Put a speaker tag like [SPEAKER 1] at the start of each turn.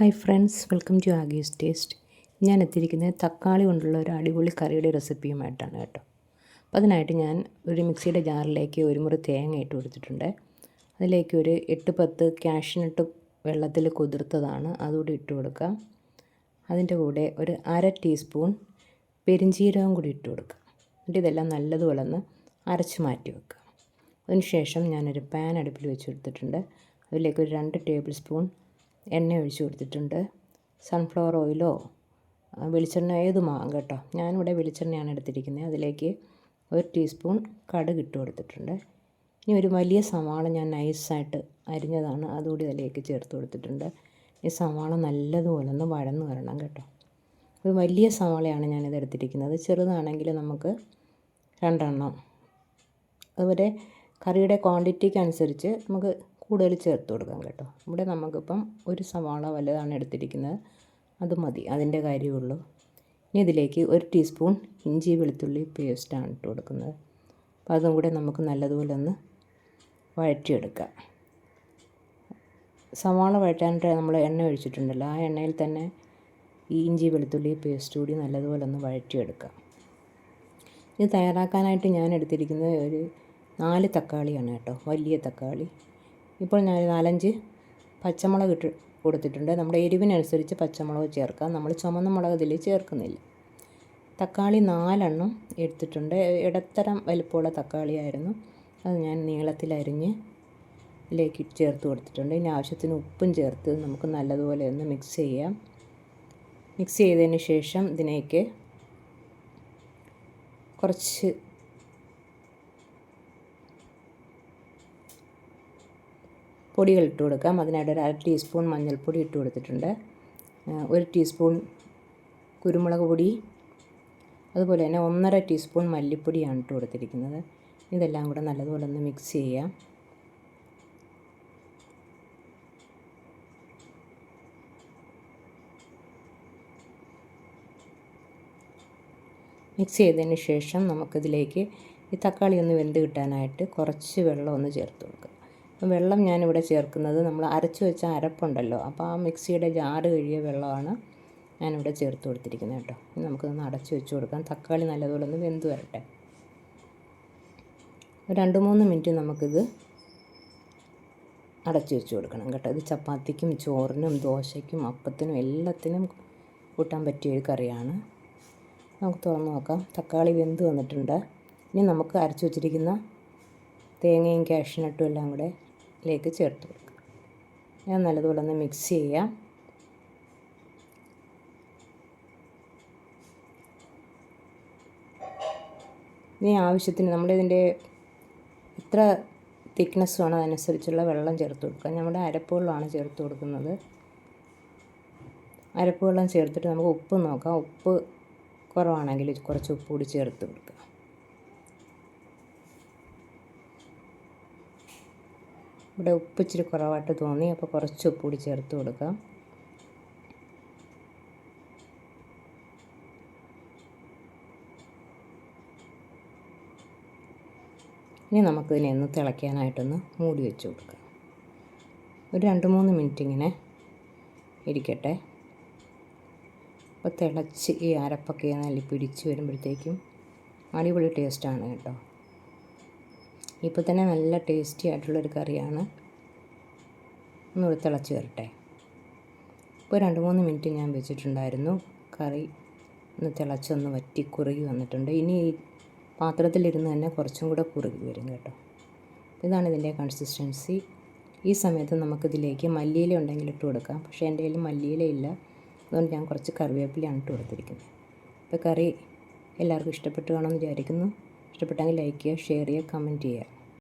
[SPEAKER 1] Hi friends welcome to ആഗീസ് taste ഞാൻ എത്തിയിരിക്കുന്നത് തക്കാളി കൊണ്ടുള്ള ഒരു അടിപൊളി കറിയുടെ റെസിപ്പിയുമായിട്ടാണ് കേട്ടോ. അപ്പോൾ അതിനായിട്ട് ഞാൻ ഒരു മിക്സിയുടെ ജാറിലേക്ക് ഒരു മുറി തേങ്ങ ഇട്ട് കൊടുത്തിട്ടുണ്ട്. അതിലേക്ക് ഒരു എട്ട് പത്ത് ക്യാഷിനിട്ട് വെള്ളത്തിൽ കുതിർത്തതാണ്. അതുകൂടി ഇട്ട് കൊടുക്കുക. അതിന്റെ കൂടെ ഒരു അര ടീസ്പൂൺ പെരിഞ്ചീരകം കൂടി ഇട്ട് കൊടുക്കുക. എന്നിട്ട് ഇതെല്ലാം നല്ലതുപോലെ ഒന്ന് അരച്ച് മാറ്റി വെക്കുക. അതിനുശേഷം ഞാനൊരു പാൻ അടുപ്പിൽ വെച്ച് കൊടുത്തിട്ടുണ്ട്. അതിലേക്ക് ഒരു രണ്ട് ടേബിൾ സ്പൂൺ എണ്ണ ഒഴിച്ച് കൊടുത്തിട്ടുണ്ട്. സൺഫ്ലവർ ഓയിലോ വെളിച്ചെണ്ണ ഏതുമാകാം കേട്ടോ. ഞാനിവിടെ വെളിച്ചെണ്ണയാണ് എടുത്തിരിക്കുന്നത്. അതിലേക്ക് ഒരു ടീസ്പൂൺ കടുക് ഇട്ട് കൊടുത്തിട്ടുണ്ട്. ഇനി ഒരു വലിയ സവാള ഞാൻ നൈസായിട്ട് അരിഞ്ഞതാണ്. അതുകൂടി അതിലേക്ക് ചേർത്ത് കൊടുത്തിട്ടുണ്ട്. ഈ സവാള നല്ലതുപോലെ ഒന്ന് വഴന്ന് വരണം കേട്ടോ. ഒരു വലിയ സവാളയാണ് ഞാനിത് എടുത്തിരിക്കുന്നത്. ചെറുതാണെങ്കിൽ നമുക്ക് രണ്ടെണ്ണം. അതുപോലെ കറിയുടെ ക്വാണ്ടിറ്റിക്ക് അനുസരിച്ച് നമുക്ക് കൂടുതൽ ചേർത്ത് കൊടുക്കാം കേട്ടോ. ഇവിടെ നമുക്കിപ്പം ഒരു സവാള വലുതാണ് എടുത്തിരിക്കുന്നത്. അത് മതി അതിന്റെ കാര്യമുള്ളൂ ഇനി ഇതിലേക്ക് ഒരു ടീസ്പൂൺ ഇഞ്ചി വെളുത്തുള്ളി പേസ്റ്റാണ് ഇട്ട് കൊടുക്കുന്നത്. അപ്പോൾ അതും കൂടെ നമുക്ക് നല്ലതുപോലെ ഒന്ന് വഴറ്റിയെടുക്കാം. സവാള വഴറ്റാനായിട്ട് നമ്മൾ എണ്ണ ഒഴിച്ചിട്ടുണ്ടല്ലോ ആ എണ്ണയിൽ തന്നെ ഈ ഇഞ്ചി വെളുത്തുള്ളി പേസ്റ്റ് കൂടി നല്ലതുപോലെ ഒന്ന് വഴറ്റിയെടുക്കാം. ഇത് തയ്യാറാക്കാനായിട്ട് ഞാൻ എടുത്തിരിക്കുന്നത് ഒരു നാല് തക്കാളിയാണ് കേട്ടോ വലിയ തക്കാളി. ഇപ്പോൾ ഞാൻ നാലഞ്ച് പച്ചമുളക് ഇട്ട് കൊടുത്തിട്ടുണ്ട്. നമ്മുടെ എരിവിനനുസരിച്ച് പച്ചമുളക് ചേർക്കാം. നമ്മൾ ചുമന്ന മുളക് ഇതിൽ ചേർക്കുന്നില്ല. തക്കാളി നാലെണ്ണം എടുത്തിട്ടുണ്ട്. ഇടത്തരം വലിപ്പമുള്ള തക്കാളിയായിരുന്നു. അത് ഞാൻ നീളത്തിലരിഞ്ഞ് ഇതിലേക്ക് ചേർത്ത് കൊടുത്തിട്ടുണ്ട്. ഇനി ആവശ്യത്തിന് ഉപ്പും ചേർത്ത് നമുക്ക് നല്ലതുപോലെ ഒന്ന് മിക്സ് ചെയ്യാം. മിക്സ് ചെയ്തതിന് ശേഷം ഇതിനേക്ക് കുറച്ച് പൊടികൾ ഇട്ട് കൊടുക്കാം. അതിനായിട്ട് ഒരു അര ടീസ്പൂൺ മഞ്ഞൾപ്പൊടി ഇട്ട് കൊടുത്തിട്ടുണ്ട്. ഒരു ടീസ്പൂൺ കുരുമുളക് പൊടി അതുപോലെ തന്നെ ഒന്നര ടീസ്പൂൺ മല്ലിപ്പൊടിയാണ് ഇട്ട് കൊടുത്തിരിക്കുന്നത്. ഇതെല്ലാം കൂടെ നല്ലതുപോലെ ഒന്ന് മിക്സ് ചെയ്യാം. മിക്സ് ചെയ്തതിന് ശേഷം നമുക്കിതിലേക്ക് ഈ തക്കാളി ഒന്ന് വെന്ത് കിട്ടാനായിട്ട് കുറച്ച് വെള്ളം ഒന്ന് ചേർത്ത് കൊടുക്കുക വെള്ളം ഞാനിവിടെ ചേർക്കുന്നത്. നമ്മൾ അരച്ച് വെച്ച അരപ്പുണ്ടല്ലോ. അപ്പോൾ ആ മിക്സിയുടെ ജാറ് കഴിയ വെള്ളമാണ് ഞാനിവിടെ ചേർത്ത് കൊടുത്തിരിക്കുന്നത് കേട്ടോ. ഇനി നമുക്കൊന്ന് അടച്ച് വെച്ച് കൊടുക്കാം. തക്കാളി നല്ലതുപോലെ ഒന്ന് വെന്ത് വരട്ടെ. രണ്ട് മൂന്ന് മിനിറ്റ് നമുക്കിത് അടച്ച് വെച്ച് കൊടുക്കണം കേട്ടോ. ഇത് ചപ്പാത്തിക്കും ചോറിനും ദോശയ്ക്കും അപ്പത്തിനും എല്ലാത്തിനും കൂട്ടാൻ പറ്റിയ ഒരു കറിയാണ്. നമുക്ക് തുറന്ന് നോക്കാം. തക്കാളി വെന്ത് വന്നിട്ടുണ്ട്. ഇനി നമുക്ക് അരച്ച് വെച്ചിരിക്കുന്ന തേങ്ങയും കാഷ്നട്ടും എല്ലാം കൂടെ ഇതിലേക്ക് ചേർത്ത് കൊടുക്കുക ഞാൻ നല്ലതുപോലെ ഒന്ന് മിക്സ് ചെയ്യാം. ഇനി ആവശ്യത്തിന് നമ്മളിതിന്റെ എത്ര തിക്നെസ് വേണം അതനുസരിച്ചുള്ള വെള്ളം ചേർത്ത് കൊടുക്കുക നമ്മുടെ അരപ്പുവെള്ളമാണ് ചേർത്ത് കൊടുക്കുന്നത്. അരപ്പ് വെള്ളം ചേർത്തിട്ട് നമുക്ക് ഉപ്പ് നോക്കാം. ഉപ്പ് കുറവാണെങ്കിൽ കുറച്ച് ഉപ്പ് കൂടി ചേർത്ത് കൊടുക്കുക ഇവിടെ ഉപ്പ് ഇച്ചിരി കുറവായിട്ട് തോന്നി അപ്പോൾ കുറച്ച് ഉപ്പ് കൂടി ചേർത്ത് കൊടുക്കാം. ഇനി നമുക്കിതിനെ ഒന്ന് തിളയ്ക്കാനായിട്ടൊന്ന് മൂടി വെച്ച് കൊടുക്കാം. ഒരു രണ്ട് മൂന്ന് മിനിറ്റ് ഇങ്ങനെ ഇരിക്കട്ടെ. അപ്പോൾ തിളച്ച് ഈ അരപ്പൊക്കെ നല്ല പിടിച്ച് വരുമ്പോഴത്തേക്കും അടിപൊളി ടേസ്റ്റാണ് കേട്ടോ. ഇപ്പോൾ തന്നെ നല്ല ടേസ്റ്റി ആയിട്ടുള്ളൊരു കറിയാണ്. ഒന്ന് തിളച്ച് വരട്ടെ. ഇപ്പോൾ രണ്ട് മൂന്ന് മിനിറ്റ് ഞാൻ വെച്ചിട്ടുണ്ടായിരുന്നു. കറി ഒന്ന് തിളച്ചൊന്ന് വറ്റി കുറുകി വന്നിട്ടുണ്ട്. ഇനി ഈ പാത്രത്തിലിരുന്ന് തന്നെ കുറച്ചും കൂടെ കുറുകി വരും കേട്ടോ. ഇതാണ് ഇതിന്റെ കൺസിസ്റ്റൻസി ഈ സമയത്ത് നമുക്കിതിലേക്ക് മല്ലിയില ഉണ്ടെങ്കിൽ ഇട്ട് കൊടുക്കാം. പക്ഷേ എന്റെ കയ്യിൽ മല്ലിയില ഇല്ല. അതുകൊണ്ട് ഞാൻ കുറച്ച് കറിവേപ്പിലയാണ് ഇട്ട് കൊടുത്തിരിക്കുന്നത്. ഇപ്പോൾ കറി എല്ലാവർക്കും ഇഷ്ടപ്പെട്ടു കാണുമെന്ന് വിചാരിക്കുന്നു. ഇഷ്ടപ്പെട്ടെങ്കിൽ ലൈക്ക് ചെയ്യുക ഷെയർ ചെയ്യുക കമന്റ് ചെയ്യുക.